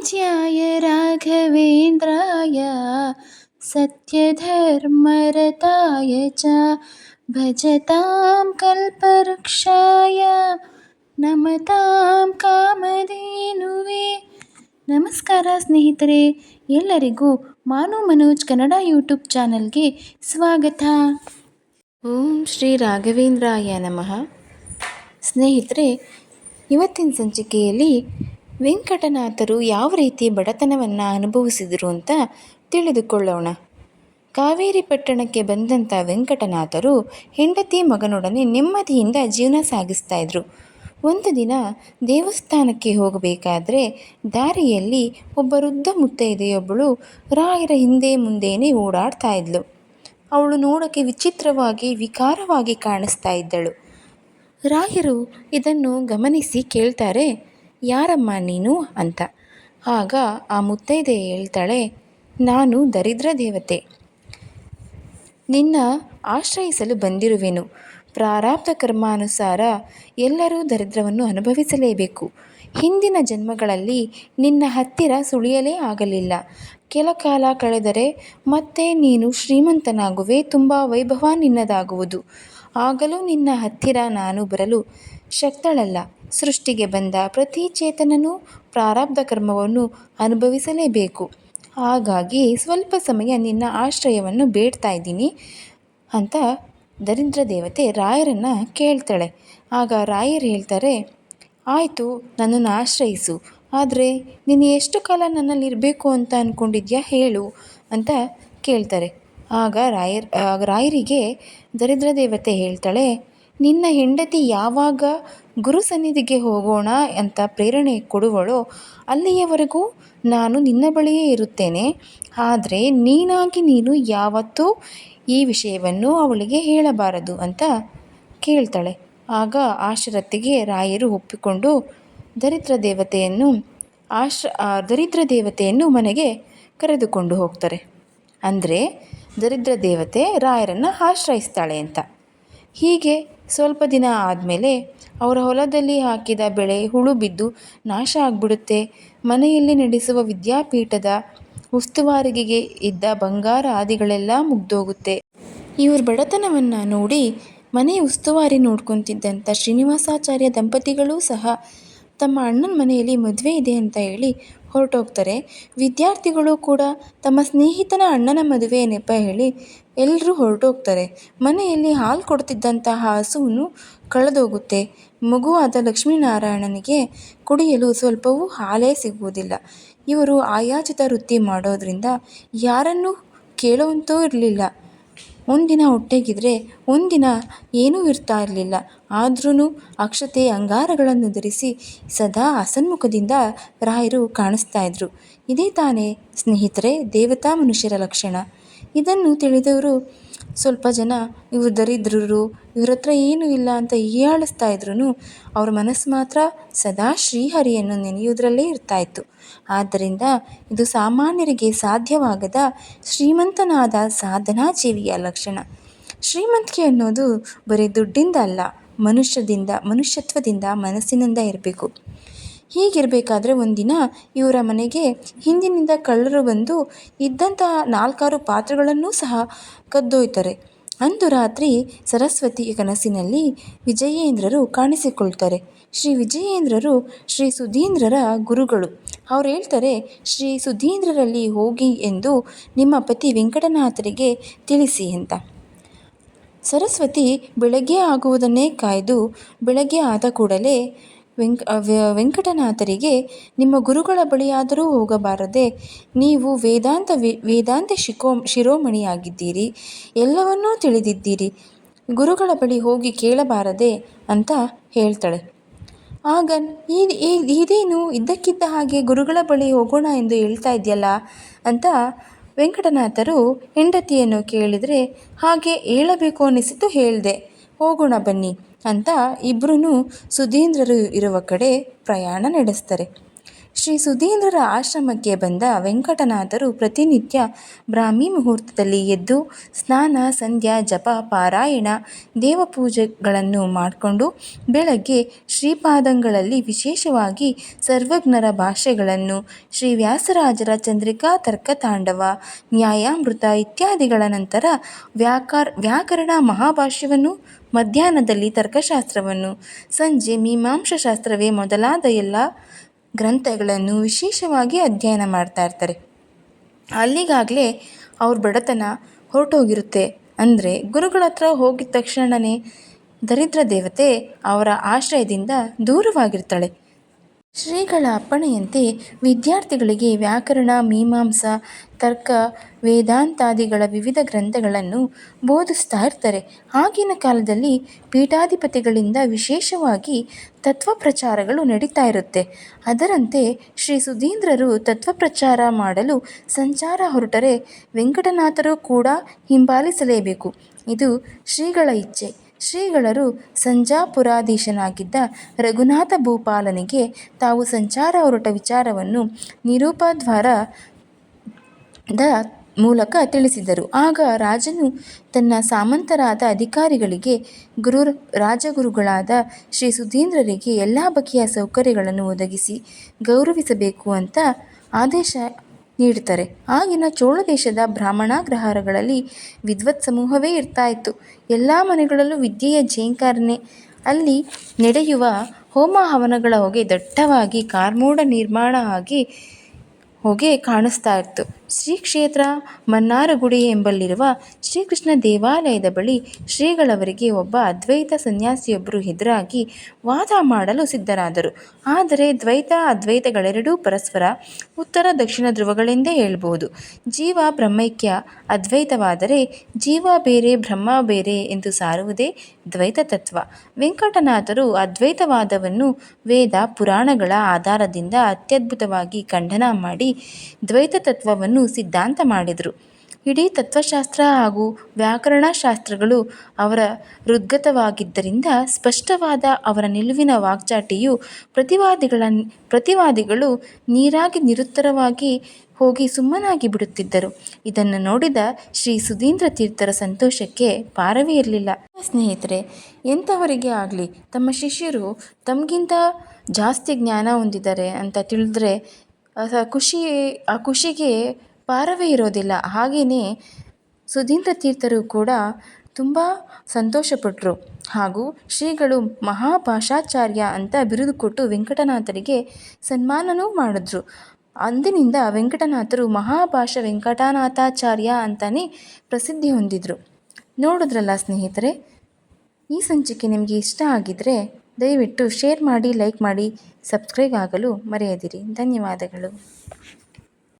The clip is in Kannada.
पूज्याय राघवेन्द्राय सत्यधर्मरताय च भजतां कल्पवृक्षाय ನಮತಾಂ ಕಾಮಧೇನುವೆ ನಮಸ್ಕಾರ ಸ್ನೇಹಿತರೆ ಎಲ್ಲರಿಗೂ ಮಾನು ಮನೋಜ್ ಕನ್ನಡ ಯೂಟ್ಯೂಬ್ ಚಾನಲ್ಗೆ ಸ್ವಾಗತ ಓಂ ಶ್ರೀ ರಾಘವೇಂದ್ರಾಯ ನಮಃ ಸ್ನೇಹಿತರೆ ಇವತ್ತಿನ ಸಂಚಿಕೆಯಲ್ಲಿ ವೆಂಕಟನಾಥರು ಯಾವ ರೀತಿ ಬಡತನವನ್ನು ಅನುಭವಿಸಿದರು ಅಂತ ತಿಳಿದುಕೊಳ್ಳೋಣ. ಕಾವೇರಿ ಪಟ್ಟಣಕ್ಕೆ ಬಂದಂಥ ವೆಂಕಟನಾಥರು ಹೆಂಡತಿ ಮಗನೊಡನೆ ನೆಮ್ಮದಿಯಿಂದ ಜೀವನ ಸಾಗಿಸ್ತಾ ಇದ್ರು. ಒಂದು ದಿನ ದೇವಸ್ಥಾನಕ್ಕೆ ಹೋಗಬೇಕಾದ್ರೆ ದಾರಿಯಲ್ಲಿ ಒಬ್ಬ ವೃದ್ಧ ಮುತ್ತೈದೆಯೊಬ್ಬಳು ರಾಯರ ಹಿಂದೆ ಮುಂದೆನೇ ಓಡಾಡ್ತಾ ಇದ್ಲು. ಅವಳು ನೋಡೋಕ್ಕೆ ವಿಚಿತ್ರವಾಗಿ, ವಿಕಾರವಾಗಿ ಕಾಣಿಸ್ತಾ ಇದ್ದಳು. ರಾಯರು ಇದನ್ನು ಗಮನಿಸಿ ಕೇಳ್ತಾರೆ ಯಾರಮ್ಮ ನೀನು ಅಂತ. ಆಗ ಆ ಮುತ್ತೈದೆ ಹೇಳ್ತಾಳೆ, ನಾನು ದರಿದ್ರ ದೇವತೆ. ನಿನ್ನ ಆಶ್ರಯಿಸಲು ಬಂದಿರುವೆನು. ಪ್ರಾರಾಬ್ಧ ಕರ್ಮಾನುಸಾರ ಎಲ್ಲರೂ ದರಿದ್ರವನ್ನು ಅನುಭವಿಸಲೇಬೇಕು. ಹಿಂದಿನ ಜನ್ಮಗಳಲ್ಲಿ ನಿನ್ನ ಹತ್ತಿರ ಸುಳಿಯಲೇ ಆಗಲಿಲ್ಲ. ಕೆಲ ಕಾಲ ಕಳೆದರೆ ಮತ್ತೆ ನೀನು ಶ್ರೀಮಂತನಾಗುವೆ, ತುಂಬ ವೈಭವ ನಿನ್ನದಾಗುವುದು. ಆಗಲೂ ನಿನ್ನ ಹತ್ತಿರ ನಾನು ಬರಲು ಶಕ್ತಳಲ್ಲ. ಸೃಷ್ಟಿಗೆ ಬಂದ ಪ್ರತಿ ಚೇತನನೂ ಪ್ರಾರಬ್ಧ ಕರ್ಮವನ್ನು ಅನುಭವಿಸಲೇಬೇಕು. ಹಾಗಾಗಿ ಸ್ವಲ್ಪ ಸಮಯ ನಿನ್ನ ಆಶ್ರಯವನ್ನು ಬೇಡ್ತಾ ಇದ್ದೀನಿ ಅಂತ ದರಿದ್ರ ದೇವತೆ ರಾಯರನ್ನು ಕೇಳ್ತಾಳೆ. ಆಗ ರಾಯರು ಹೇಳ್ತಾರೆ, ಆಯಿತು, ನನ್ನನ್ನು ಆಶ್ರಯಿಸು. ಆದರೆ ನೀನು ಎಷ್ಟು ಕಾಲ ನನ್ನಲ್ಲಿ ಇರಬೇಕು ಅಂತ ಅಂದ್ಕೊಂಡಿದ್ಯಾ ಹೇಳು ಅಂತ ಕೇಳ್ತಾರೆ. ಆಗ ರಾಯರ್ ರಾಯರಿಗೆ ದರಿದ್ರ ದೇವತೆ ಹೇಳ್ತಾಳೆ ನಿನ್ನ ಹೆಂಡತಿ ಯಾವಾಗ ಗುರು ಸನ್ನಿಧಿಗೆ ಹೋಗೋಣ ಅಂತ ಪ್ರೇರಣೆ ಕೊಡುವಳೋ ಅಲ್ಲಿಯವರೆಗೂ ನಾನು ನಿನ್ನ ಬಳಿಯೇ ಇರುತ್ತೇನೆ. ಆದರೆ ನೀನಾಗಿ ನೀನು ಯಾವತ್ತೂ ಈ ವಿಷಯವನ್ನು ಅವಳಿಗೆ ಹೇಳಬಾರದು ಅಂತ ಕೇಳ್ತಾಳೆ. ಆಗ ಆ ರಾಯರು ಒಪ್ಪಿಕೊಂಡು ದರಿದ್ರ ದೇವತೆಯನ್ನು ಆಶ್ರ ದರಿದ್ರ ದೇವತೆಯನ್ನು ಮನೆಗೆ ಕರೆದುಕೊಂಡು ಹೋಗ್ತಾರೆ. ಅಂದರೆ ದರಿದ್ರ ದೇವತೆ ರಾಯರನ್ನು ಆಶ್ರಯಿಸ್ತಾಳೆ ಅಂತ. ಹೀಗೆ ಸ್ವಲ್ಪ ದಿನ ಆದಮೇಲೆ ಅವರ ಹೊಲದಲ್ಲಿ ಹಾಕಿದ ಬೆಳೆ ಹುಳು ಬಿದ್ದು ನಾಶ ಆಗಿಬಿಡುತ್ತೆ. ಮನೆಯಲ್ಲಿ ನಡೆಸುವ ವಿದ್ಯಾಪೀಠದ ಉಸ್ತುವಾರಿಗೆ ಇದ್ದ ಬಂಗಾರ ಆದಿಗಳೆಲ್ಲ ಮುಗ್ದೋಗುತ್ತೆ. ಇವ್ರ ಬಡತನವನ್ನು ನೋಡಿ ಮನೆ ಉಸ್ತುವಾರಿ ನೋಡ್ಕೊತಿದ್ದಂಥ ಶ್ರೀನಿವಾಸಾಚಾರ್ಯ ದಂಪತಿಗಳೂ ಸಹ ತಮ್ಮ ಅಣ್ಣನ ಮನೆಯಲ್ಲಿ ಮದುವೆ ಇದೆ ಅಂತ ಹೇಳಿ ಹೊರಟೋಗ್ತಾರೆ. ವಿದ್ಯಾರ್ಥಿಗಳು ಕೂಡ ತಮ್ಮ ಸ್ನೇಹಿತನ ಅಣ್ಣನ ಮದುವೆ ನೆಪ ಹೇಳಿ ಎಲ್ಲರೂ ಹೊರಟೋಗ್ತಾರೆ. ಮನೆಯಲ್ಲಿ ಹಾಲು ಕೊಡ್ತಿದ್ದಂತಹ ಹಸುವನ್ನು ಕಳೆದೋಗುತ್ತೆ. ಮಗುವಾದ ಲಕ್ಷ್ಮೀನಾರಾಯಣನಿಗೆ ಕುಡಿಯಲು ಸ್ವಲ್ಪವೂ ಹಾಲೇ ಸಿಗುವುದಿಲ್ಲ. ಇವರು ಆಯಾಚಿತ ವೃತ್ತಿ ಮಾಡೋದರಿಂದ ಯಾರನ್ನೂ ಕೇಳುವಂತೂ ಇರಲಿಲ್ಲ. ಒಂದಿನ ಹೊಟ್ಟೆಗಿದ್ರೆ ಒಂದಿನ ಏನೂ ಇರ್ತಾ ಇರಲಿಲ್ಲ. ಆದ್ರೂ ಅಕ್ಷತೆ ಅಂಗಾರಗಳನ್ನು ಧರಿಸಿ ಸದಾ ಅಸನ್ಮುಖದಿಂದ ರಾಯರು ಕಾಣಿಸ್ತಾ ಇದ್ರು. ಇದೇ ತಾನೇ ಸ್ನೇಹಿತರೆ ದೇವತಾ ಮನುಷ್ಯರ ಲಕ್ಷಣ. ಇದನ್ನು ತಿಳಿದವರು ಸ್ವಲ್ಪ ಜನ ಇವರು ದರಿದ್ರರು, ಇವ್ರ ಹತ್ರ ಏನೂ ಇಲ್ಲ ಅಂತ ಹೀಯಾಳಿಸ್ತಾ ಇದ್ರೂ ಅವ್ರ ಮನಸ್ಸು ಮಾತ್ರ ಸದಾ ಶ್ರೀಹರಿಯನ್ನು ನೆನೆಯುವುದರಲ್ಲೇ ಇರ್ತಾಯಿತ್ತು. ಆದ್ದರಿಂದ ಇದು ಸಾಮಾನ್ಯರಿಗೆ ಸಾಧ್ಯವಾಗದ ಶ್ರೀಮಂತನಾದ ಸಾಧನಾ ಜೀವಿಯ ಲಕ್ಷಣ. ಶ್ರೀಮಂತಿಕೆ ಅನ್ನೋದು ಬರೀ ದುಡ್ಡಿಂದ ಅಲ್ಲ, ಮನುಷ್ಯದಿಂದ, ಮನುಷ್ಯತ್ವದಿಂದ ಮನಸ್ಸಿನಿಂದ ಇರಬೇಕು. ಹೀಗಿರಬೇಕಾದ್ರೆ ಒಂದಿನ ಇವರ ಮನೆಗೆ ಹಿಂದಿನಿಂದ ಕಳ್ಳರು ಬಂದು ಇದ್ದಂತಹ ನಾಲ್ಕಾರು ಪಾತ್ರೆಗಳನ್ನೂ ಸಹ ಕದ್ದೊಯ್ತಾರೆ. ಅಂದು ರಾತ್ರಿ ಸರಸ್ವತಿ ಕನಸಿನಲ್ಲಿ ವಿಜಯೇಂದ್ರರು ಕಾಣಿಸಿಕೊಳ್ತಾರೆ. ಶ್ರೀ ವಿಜಯೇಂದ್ರರು ಶ್ರೀ ಸುಧೀಂದ್ರರ ಗುರುಗಳು. ಅವ್ರು ಹೇಳ್ತಾರೆ, ಶ್ರೀ ಸುಧೀಂದ್ರರಲ್ಲಿ ಹೋಗಿ ಎಂದು ನಿಮ್ಮ ಪತಿ ವೆಂಕಟನಾಥರಿಗೆ ತಿಳಿಸಿ ಅಂತ. ಸರಸ್ವತಿ ಬೆಳಗ್ಗೆ ಆಗುವುದನ್ನೇ ಕಾಯ್ದು ಬೆಳಗ್ಗೆ ಆದ ಕೂಡಲೇ ವೆಂಕ ವೆಂಕಟನಾಥರಿಗೆ, ನಿಮ್ಮ ಗುರುಗಳ ಬಳಿಯಾದರೂ ಹೋಗಬಾರದೆ, ನೀವು ವೇದಾಂತ ವೇದಾಂತ ಶಿಖೋ ಶಿರೋಮಣಿಯಾಗಿದ್ದೀರಿ, ಎಲ್ಲವನ್ನೂ ತಿಳಿದಿದ್ದೀರಿ, ಗುರುಗಳ ಬಳಿ ಹೋಗಿ ಕೇಳಬಾರದೆ ಅಂತ ಹೇಳ್ತಾಳೆ. ಆಗ ಇದೇನು ಇದ್ದಕ್ಕಿದ್ದ ಹಾಗೆ ಗುರುಗಳ ಬಳಿ ಹೋಗೋಣ ಎಂದು ಹೇಳ್ತಾ ಇದೆಯಲ್ಲ ಅಂತ ವೆಂಕಟನಾಥರು ಹೆಂಡತಿಯನ್ನು ಕೇಳಿದರೆ, ಹಾಗೆ ಹೇಳಬೇಕು ಅನಿಸಿತು ಹೇಳಿದೆ, ಹೋಗೋಣ ಬನ್ನಿ. ಅಂತ ಇಬ್ಬರೂ ಸುಧೀಂದ್ರರು ಇರುವ ಕಡೆ ಪ್ರಯಾಣ ನಡೆಸ್ತಾರೆ. ಶ್ರೀ ಸುಧೀಂದ್ರರ ಆಶ್ರಮಕ್ಕೆ ಬಂದ ವೆಂಕಟನಾಥರು ಪ್ರತಿನಿತ್ಯ ಬ್ರಾಹ್ಮಿ ಮುಹೂರ್ತದಲ್ಲಿ ಎದ್ದು ಸ್ನಾನ, ಸಂಧ್ಯಾ, ಜಪ, ಪಾರಾಯಣ, ದೇವಪೂಜೆಗಳನ್ನು ಮಾಡಿಕೊಂಡು ಬೆಳಗ್ಗೆ ಶ್ರೀಪಾದಂಗಳಲ್ಲಿ ವಿಶೇಷವಾಗಿ ಸರ್ವಜ್ಞರ ಭಾಷೆಗಳನ್ನು ಶ್ರೀ ವ್ಯಾಸರಾಜರ ಚಂದ್ರಿಕಾ ತರ್ಕತಾಂಡವ, ನ್ಯಾಯಾಮೃತ ಇತ್ಯಾದಿಗಳ ನಂತರ ವ್ಯಾಕಾರ, ವ್ಯಾಕರಣ ಮಹಾಭಾಷ್ಯವನ್ನು, ಮಧ್ಯಾಹ್ನದಲ್ಲಿ ತರ್ಕಶಾಸ್ತ್ರವನ್ನು, ಸಂಜೆ ಮೀಮಾಂಸಾಶಾಸ್ತ್ರವೇ ಮೊದಲಾದ ಎಲ್ಲ ಗ್ರಂಥಗಳನ್ನು ವಿಶೇಷವಾಗಿ ಅಧ್ಯಯನ ಮಾಡ್ತಾ ಇರ್ತಾರೆ. ಅಲ್ಲಿಗಾಗಲೇ ಅವ್ರ ಬಡತನ ಹೊರಟೋಗಿರುತ್ತೆ. ಅಂದರೆ ಗುರುಗಳ ಹತ್ರ ಹೋಗಿದ ತಕ್ಷಣವೇ ದರಿದ್ರ ದೇವತೆ ಅವರ ಆಶ್ರಯದಿಂದ ದೂರವಾಗಿರ್ತಾಳೆ. ಶ್ರೀಗಳ ಅಪ್ಪಣೆಯಂತೆ ವಿದ್ಯಾರ್ಥಿಗಳಿಗೆ ವ್ಯಾಕರಣ, ಮೀಮಾಂಸಾ, ತರ್ಕ, ವೇದಾಂತಾದಿಗಳ ವಿವಿಧ ಗ್ರಂಥಗಳನ್ನು ಬೋಧಿಸ್ತಾ ಇರ್ತಾರೆ ಆಗಿನ ಕಾಲದಲ್ಲಿ ಪೀಠಾಧಿಪತಿಗಳಿಂದ ವಿಶೇಷವಾಗಿ ತತ್ವ ಪ್ರಚಾರಗಳು ನಡೀತಾ ಇರುತ್ತೆ ಅದರಂತೆ ಶ್ರೀ ಸುಧೀಂದ್ರರು ತತ್ವ ಪ್ರಚಾರ ಮಾಡಲು ಸಂಚಾರ ಹೊರಟರೆ ವೆಂಕಟನಾಥರು ಕೂಡ ಹಿಂಬಾಲಿಸಲೇಬೇಕು. ಇದು ಶ್ರೀಗಳ ಇಚ್ಛೆ. ಶ್ರೀಗಳರು ಸಂಜಾಪುರಾಧೀಶನಾಗಿದ್ದ ರಘುನಾಥ ಭೂಪಾಲನಿಗೆ ತಾವು ಸಂಚಾರ ಹೊರಟ ವಿಚಾರವನ್ನು ದ ಮೂಲಕ ತಿಳಿಸಿದರು. ಆಗ ರಾಜನು ತನ್ನ ಸಾಮಂತರಾದ ಅಧಿಕಾರಿಗಳಿಗೆ, ಗುರು ರಾಜಗುರುಗಳಾದ ಶ್ರೀ ಸುಧೀಂದ್ರರಿಗೆ ಎಲ್ಲ ಬಗೆಯ ಸೌಕರ್ಯಗಳನ್ನು ಒದಗಿಸಿ ಗೌರವಿಸಬೇಕು ಅಂತ ಆದೇಶ ನೀಡ್ತಾರೆ ಆಗಿನ ಚೋಳ ದೇಶದ ಬ್ರಾಹ್ಮಣಾಗ್ರಹಾರಗಳಲ್ಲಿ ವಿದ್ವತ್ ಸಮೂಹವೇ ಇರ್ತಾ ಇತ್ತು ಎಲ್ಲ ಮನೆಗಳಲ್ಲೂ ವಿದ್ಯೆಯ ಝೇಂಕಾರನೇ ಅಲ್ಲಿ ನಡೆಯುವ ಹೋಮ ಹವನಗಳ ಹೊಗೆ ದಟ್ಟವಾಗಿ ಕಾರ್ಮೋಡ ನಿರ್ಮಾಣ ಆಗಿ ಹೊಗೆ ಕಾಣಿಸ್ತಾ ಇತ್ತು ಶ್ರೀ ಕ್ಷೇತ್ರ ಮನ್ನಾರಗುಡಿ ಎಂಬಲ್ಲಿರುವ ಶ್ರೀಕೃಷ್ಣ ದೇವಾಲಯದ ಬಳಿ ಶ್ರೀಗಳವರಿಗೆ ಒಬ್ಬ ಅದ್ವೈತ ಸನ್ಯಾಸಿಯೊಬ್ಬರು ಎದುರಾಗಿ ವಾದ ಮಾಡಲು ಸಿದ್ಧರಾದರು. ಆದರೆ ದ್ವೈತ ಅದ್ವೈತಗಳೆರಡೂ ಪರಸ್ಪರ ಉತ್ತರ ದಕ್ಷಿಣ ಧ್ರುವಗಳೆಂದೇ ಹೇಳ್ಬೋದು ಜೀವ ಬ್ರಹ್ಮೈಕ್ಯ ಅದ್ವೈತವಾದರೆ ಜೀವ ಬೇರೆ ಬ್ರಹ್ಮ ಬೇರೆ ಎಂದು ಸಾರುವುದೇ ದ್ವೈತ ತತ್ವ. ವೆಂಕಟನಾಥರು ಅದ್ವೈತವಾದವನ್ನು ವೇದ ಪುರಾಣಗಳ ಆಧಾರದಿಂದ ಅತ್ಯದ್ಭುತವಾಗಿ ಖಂಡನ ಮಾಡಿ ದ್ವೈತ ತತ್ವವನ್ನು ಸಿದ್ಧಾಂತ ಮಾಡಿದರು. ಇಡೀ ತತ್ವಶಾಸ್ತ್ರ ಹಾಗೂ ವ್ಯಾಕರಣಶಾಸ್ತ್ರಗಳು ಅವರ ಹೃದ್ಗತವಾಗಿದ್ದರಿಂದ ಸ್ಪಷ್ಟವಾದ ಅವರ ನಿಲುವಿನ ವಾಗ್ಚಾಟಿಯು ಪ್ರತಿವಾದಿಗಳ ಪ್ರತಿವಾದಿಗಳು ನೀರಾಗಿ ನಿರುತ್ತರವಾಗಿ ಹೋಗಿ ಸುಮ್ಮನಾಗಿ ಬಿಡುತ್ತಿದ್ದರು. ಇದನ್ನು ನೋಡಿದ ಶ್ರೀ ಸುಧೀಂದ್ರ ತೀರ್ಥರ ಸಂತೋಷಕ್ಕೆ ಪಾರವೇ ಇರಲಿಲ್ಲ. ಸ್ನೇಹಿತರೆ, ಎಂಥವರಿಗೆ ಆಗಲಿ, ತಮ್ಮ ಶಿಷ್ಯರು ತಮಗಿಂತ ಜಾಸ್ತಿ ಜ್ಞಾನ ಹೊಂದಿದ್ದಾರೆ ಅಂತ ತಿಳಿದ್ರೆ ಖುಷಿ, ಆ ಖುಷಿಗೆ ಪಾರವೇ ಇರೋದಿಲ್ಲ. ಹಾಗೆಯೇ ಸುಧೀಂದ್ರ ತೀರ್ಥರು ಕೂಡ ತುಂಬ ಸಂತೋಷಪಟ್ಟರು ಹಾಗೂ ಶ್ರೀಗಳು ಮಹಾಭಾಷಾಚಾರ್ಯ ಅಂತ ಬಿರುದು ಕೊಟ್ಟು ವೆಂಕಟನಾಥರಿಗೆ ಸನ್ಮಾನವೂ ಮಾಡಿದ್ರು. ಅಂದಿನಿಂದ ವೆಂಕಟನಾಥರು ಮಹಾಭಾಷ ವೆಂಕಟನಾಥಾಚಾರ್ಯ ಅಂತಲೇ ಪ್ರಸಿದ್ಧಿ ಹೊಂದಿದರು. ನೋಡಿದ್ರಲ್ಲ ಸ್ನೇಹಿತರೆ? ಈ ಸಂಚಿಕೆ ನಿಮಗೆ ಇಷ್ಟ ಆಗಿದ್ದರೆ ದಯವಿಟ್ಟು ಶೇರ್ ಮಾಡಿ, ಲೈಕ್ ಮಾಡಿ, ಸಬ್ಸ್ಕ್ರೈಬ್ ಆಗಲು ಮರೆಯದಿರಿ. ಧನ್ಯವಾದಗಳು.